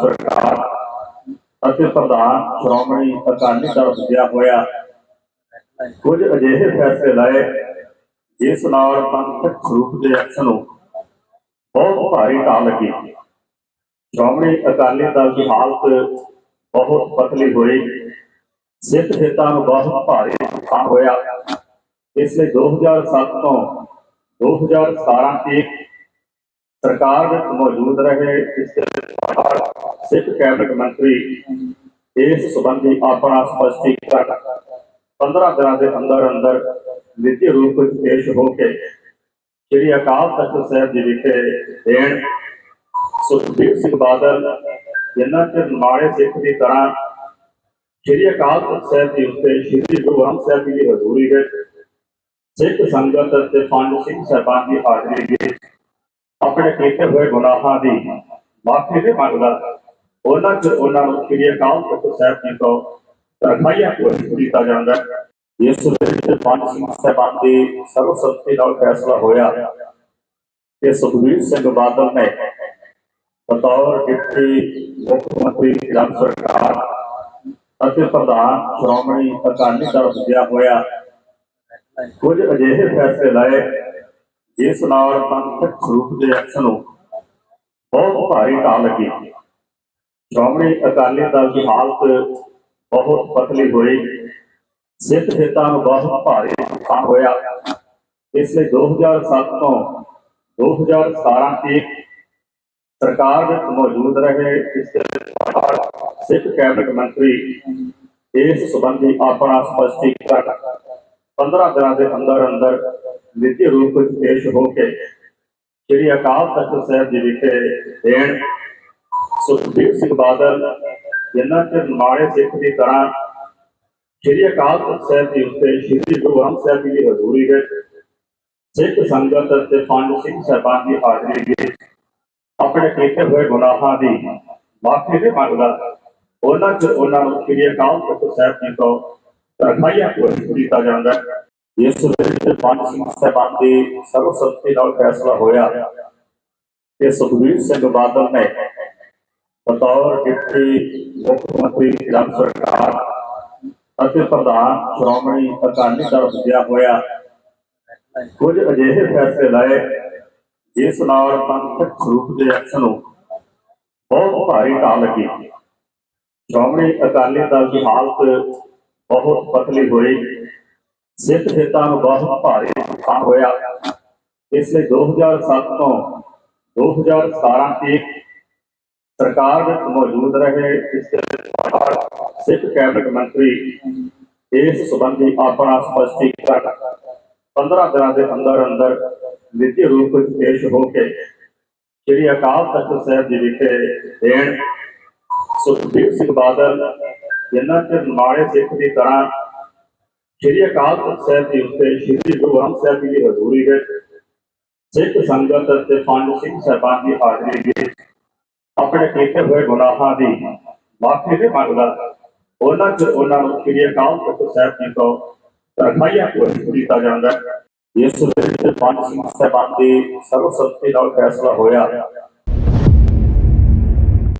ਸਰਕਾਰ ਅਤੇ ਪ੍ਰਧਾਨ ਸ਼੍ਰੋਮਣੀ ਅਕਾਲੀ ਦਲ ਜਿਆ ਹੋਇਆ। ਕੁਝ ਅਜਿਹੇ ਫੈਸਲੇ ਲਏ, ਜਿਸ ਨਾਲ ਪੰਥਕ ਸਰੂਪ ਦੇ ਅਕਸ ਨੂੰ ਬਹੁਤ ਭਾਰੀ ਢਾਹ ਲੱਗੀ। ਸ਼੍ਰੋਮਣੀ ਅਕਾਲੀ ਦਲ ਦੀ ਹਾਲਤ ਬਹੁਤ ਪਤਲੀ ਹੋਈ। ਸਿੱਖ ਹਿੱਤਾਂ ਨੂੰ ਬਹੁਤ ਭਾਰੀ ਨੁਕਸਾਨ ਹੋਇਆ। ਇਸ ਲਈ 2007 ਤੋਂ 2017 ਤੱਕ ਸਰਕਾਰ ਵਿੱਚ ਮੌਜੂਦ ਰਹੇ ਇਸ ਸਿੱਖ ਕੈਬਨਿਟ ਮੰਤਰੀ ਇਸ ਸੰਬੰਧੀ ਆਪਣਾ ਸਪਸ਼ਟੀਕਰਨ 15 ਦਿਨਾਂ ਦੇ ਅੰਦਰ ਅੰਦਰ ਨਿੱਜੀ ਰੂਪ ਵਿੱਚ ਪੇਸ਼ ਹੋ ਕੇ ਸ੍ਰੀ ਅਕਾਲ ਤਖਤ ਸਾਹਿਬ ਜੀ ਵਿਖੇ ਦੇਣ ਸੁਖਬੀਰ ਸਿੰਘ ਬਾਦਲ ਜਿਨ੍ਹਾਂ ਤੇ ਮਾੜੇ ਸਿੱਖ ਦੀ ਤਰ੍ਹਾਂ ਸ੍ਰੀ ਅਕਾਲ ਤਖਤ ਸਾਹਿਬ ਜੀ ਉੱਤੇ ਸ੍ਰੀ ਗੁਰੂ ਗ੍ਰੰਥ ਸਾਹਿਬ ਜੀ ਦੀ ਹਜ਼ੂਰੀ ਵਿੱਚ ਸਿੱਖ ਸੰਗਤ ਅਤੇ ਪੰਜ ਸਿੰਘ ਸਾਹਿਬਾਨ ਦੀ ਹਾਜ਼ਰੀ ਵਿੱਚ ਆਪਣੇ ਕੀਤੇ ਹੋਏ ਗੁਨਾਹਾਂ ਦੀ ਮਾਫੀ ਦੇ ਮੰਗਦਾ। ਉਹਨਾਂ ਚ ਉਹਨਾਂ ਨੂੰ ਸ੍ਰੀ ਅਕਾਲ ਤਖਤ ਸਾਹਿਬ ਜੀ ਤੋਂ ਰਖਾਈਆ ਕੋਈ ਜਾਂਦਾ ਇਸ ਵਿੱਚ ਪੰਜ ਸਿੰਘ ਸਾਹਿਬਾਨ ਦੀ ਸਰਵਸੰਮਤੀ ਨਾਲ ਫੈਸਲਾ ਹੋਇਆ ਕਿ ਸੁਖਬੀਰ ਸਿੰਘ ਬਾਦਲ ਨੇ ਬਤੌਰ ਡਿਪਟੀ ਮੁੱਖ ਮੰਤਰੀ ਪੰਜਾਬ ਸਰਕਾਰ ਅਤੇ ਪ੍ਰਧਾਨ ਸ਼੍ਰੋਮਣੀ ਅਕਾਲੀ ਦਲ ਜਿਆ ਹੋਇਆ ਕੁਝ ਅਜਿਹੇ ਫੈਸਲੇ ਲਏ ਜਿਸ ਨਾਲ ਪੰਥਕ ਸਰੂਪ ਦੇ ਅਕਸ ਨੂੰ ਬਹੁਤ ਭਾਰੀ ਢਾਹ ਲੱਗੀ। ਸ਼੍ਰੋਮਣੀ ਅਕਾਲੀ ਦਲ ਦੀ ਹਾਲਤ ਬਹੁਤ ਪਤਲੀ ਹੋਈ। ਸਿੱਖ ਹਿੱਤਾਂ ਨੂੰ ਬਹੁਤ ਭਾਰੀ ਨੁਕਸਾਨ ਹੋਇਆ। ਇਸ ਲਈ 2007 ਤੋਂ 2017 ਤੱਕ ਸਰਕਾਰ ਵਿੱਚ ਮੌਜੂਦ ਰਹੇ ਇਸ ਸਿੱਖ ਕੈਬਨਿਟ ਮੰਤਰੀ ਇਸ ਸੰਬੰਧੀ ਆਪਣਾ ਸਪਸ਼ਟੀਕਰਨ 15 ਦਿਨਾਂ ਦੇ ਅੰਦਰ ਅੰਦਰ ਨਿੱਜੀ ਰੂਪ ਵਿੱਚ ਪੇਸ਼ ਹੋ ਕੇ ਸ੍ਰੀ ਅਕਾਲ ਤਖਤ ਸਾਹਿਬ ਜੀ ਵਿਖੇ ਦੇਣ, ਸੁਖਬੀਰ ਸਿੰਘ ਬਾਦਲ ਜਿਨ੍ਹਾਂ ਤੇ ਮਾੜੇ ਸਿੱਖ ਦੀ ਤਰ੍ਹਾਂ ਸ੍ਰੀ ਅਕਾਲ ਤਖਤ ਸਾਹਿਬ ਜੀ ਉੱਤੇ ਸ੍ਰੀ ਗੁਰੂ ਗ੍ਰੰਥ ਸਾਹਿਬ ਜੀ ਦੀ ਹਜ਼ੂਰੀ ਵਿੱਚ ਸਿੱਖ ਸੰਗਤ ਅਤੇ ਪੰਜ ਸਿੰਘ ਸਾਹਿਬਾਨ ਦੀ ਹਾਜ਼ਰੀ ਵਿੱਚ ਆਪਣੇ ਕੀਤੇ ਹੋਏ ਗੁਨਾਹਾਂ ਦੀ ਮਾਫੀ ਦੇ ਮੰਗਦਾ, ਉਹਨਾਂ ਚ ਉਹਨਾਂ ਨੂੰ ਸ੍ਰੀ ਅਕਾਲ ਤਖਤ ਸਾਹਿਬ ਜੀ ਤੋਂ ਰਖਾਈਆ ਕੋਈ ਕੀਤਾ ਜਾਂਦਾ ਹੈ। ਇਸ ਵਿੱਚ ਪੰਜ ਸਾਹਿਬਾਨ ਦੀ ਸਰਵਸੰਮਤੀ ਨਾਲ ਫੈਸਲਾ ਹੋਇਆ ਕਿ ਸੁਖਬੀਰ ਸਿੰਘ ਬਾਦਲ ਨੇ ਬਤੌਰ ਡਿਪਟੀ ਮੁੱਖ ਮੰਤਰੀ ਪੰਜਾਬ ਸਰਕਾਰ ਅਤੇ ਪ੍ਰਧਾਨ ਸ਼੍ਰੋਮਣੀ ਅਕਾਲੀ ਦਲ ਜਿਆ ਹੋਇਆ। ਕੁਝ ਅਜਿਹੇ ਫੈਸਲੇ ਲਾਏ, ਜਿਸ ਨਾਲ ਪੰਥਕ ਸਰੂਪ ਦੇ ਅਕਸ ਨੂੰ ਬਹੁਤ ਭਾਰੀ ਢਾਹ ਲੱਗੀ। ਸ਼੍ਰੋਮਣੀ ਅਕਾਲੀ ਦਲ ਦੀ ਹਾਲਤ ਬਹੁਤ ਪਤਲੀ ਹੋਈ। ਸਿੱਖ ਹਿੱਤਾਂ ਨੂੰ ਬਹੁਤ ਭਾਰੀ ਨੁਕਸਾਨ ਹੋਇਆ। ਇਸ ਲਈ 2007 ਤੋਂ 2017 ਤੱਕ ਸਰਕਾਰ ਵਿੱਚ ਮੌਜੂਦ ਰਹੇ ਇਸ ਸਿੱਖ ਕੈਬਨਿਟ ਮੰਤਰੀ ਇਸ ਸੰਬੰਧੀ ਆਪਣਾ ਸਪਸ਼ਟੀਕਰਨ 15 ਦਿਨਾਂ ਦੇ ਅੰਦਰ ਅੰਦਰ ਨਿੱਜੀ ਰੂਪ ਵਿੱਚ ਪੇਸ਼ ਹੋ ਕੇ ਸ੍ਰੀ ਅਕਾਲ ਤਖਤ ਸਾਹਿਬ ਜੀ ਵਿਖੇ ਦੇਣ। ਸੁਖਬੀਰ ਸਿੰਘ ਬਾਦਲ ਜਿਨ੍ਹਾਂ ਤੇ ਮਾੜੇ ਸਿੱਖ ਦੀ ਤਰ੍ਹਾਂ ਸ੍ਰੀ ਅਕਾਲ ਤਖਤ ਸਾਹਿਬ ਜੀ ਉੱਤੇ ਸ੍ਰੀ ਗੁਰੂ ਗ੍ਰੰਥ ਸਾਹਿਬ ਜੀ ਦੀ ਹਜ਼ੂਰੀ ਵਿੱਚ ਸਿੱਖ ਸੰਗਤ ਅਤੇ ਪੰਜ ਸਿੰਘ ਸਾਹਿਬਾਨ ਦੀ ਹਾਜ਼ਰੀ ਵਿੱਚ ਆਪਣੇ ਕੀਤੇ ਹੋਏ ਗੁਨਾਹਾਂ ਦੀ ਮਾਫੀ ਦੇ ਮੰਗਦਾ। ਉਹਨਾਂ ਚ ਉਹਨਾਂ ਨੂੰ ਸ੍ਰੀ ਅਕਾਲ ਤਖਤ ਸਾਹਿਬ ਜੀ ਤੋਂ ਰਖਾਈਆ ਕੋਈ ਕੀਤਾ ਜਾਂਦਾ ਹੈ। ਇਸ ਵਿੱਚ ਪੰਜ ਸਿੰਘ ਸਾਹਿਬਾਨ ਦੀ ਸਰਵਸੰਮਤੀ ਨਾਲ ਫੈਸਲਾ ਹੋਇਆ।